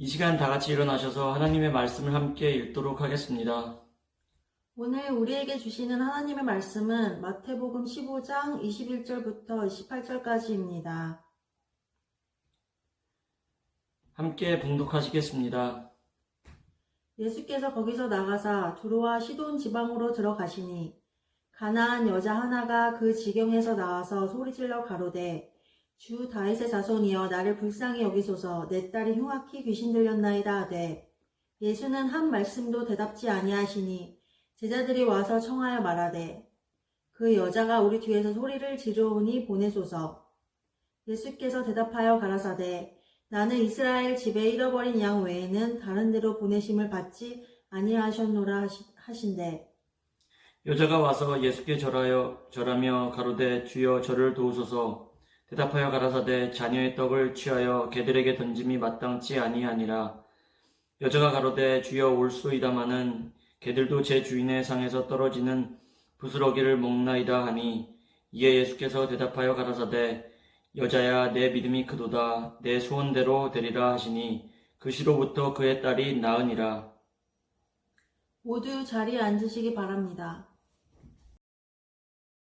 이 시간 다 같이 일어나셔서 하나님의 말씀을 함께 읽도록 하겠습니다. 오늘 우리에게 주시는 하나님의 말씀은 마태복음 15장 21절부터 28절까지입니다. 함께 봉독하시겠습니다. 예수께서 거기서 나가사 두로와 시돈 지방으로 들어가시니 가나안 여자 하나가 그 지경에서 나와서 소리질러 가로되 주 다윗의 자손이여 나를 불쌍히 여기소서. 내 딸이 흉악히 귀신 들렸나이다 하되 예수는 한 말씀도 대답지 아니하시니 제자들이 와서 청하여 말하되 그 여자가 우리 뒤에서 소리를 지르오니 보내소서. 예수께서 대답하여 가라사대 나는 이스라엘 집에 잃어버린 양 외에는 다른 데로 보내심을 받지 아니하셨노라 하신대. 여자가 와서 예수께 절하여 절하며 가로되 주여 저를 도우소서 대답하여 가라사대 자녀의 떡을 취하여 개들에게 던짐이 마땅치 아니하니라. 여자가 가로되 주여 올소이다마는 개들도 제 주인의 상에서 떨어지는 부스러기를 먹나이다 하니 이에 예수께서 대답하여 가라사대 여자야 내 믿음이 크도다. 내 소원대로 되리라 하시니 그 시로부터 그의 딸이 나으니라. 모두 자리에 앉으시기 바랍니다.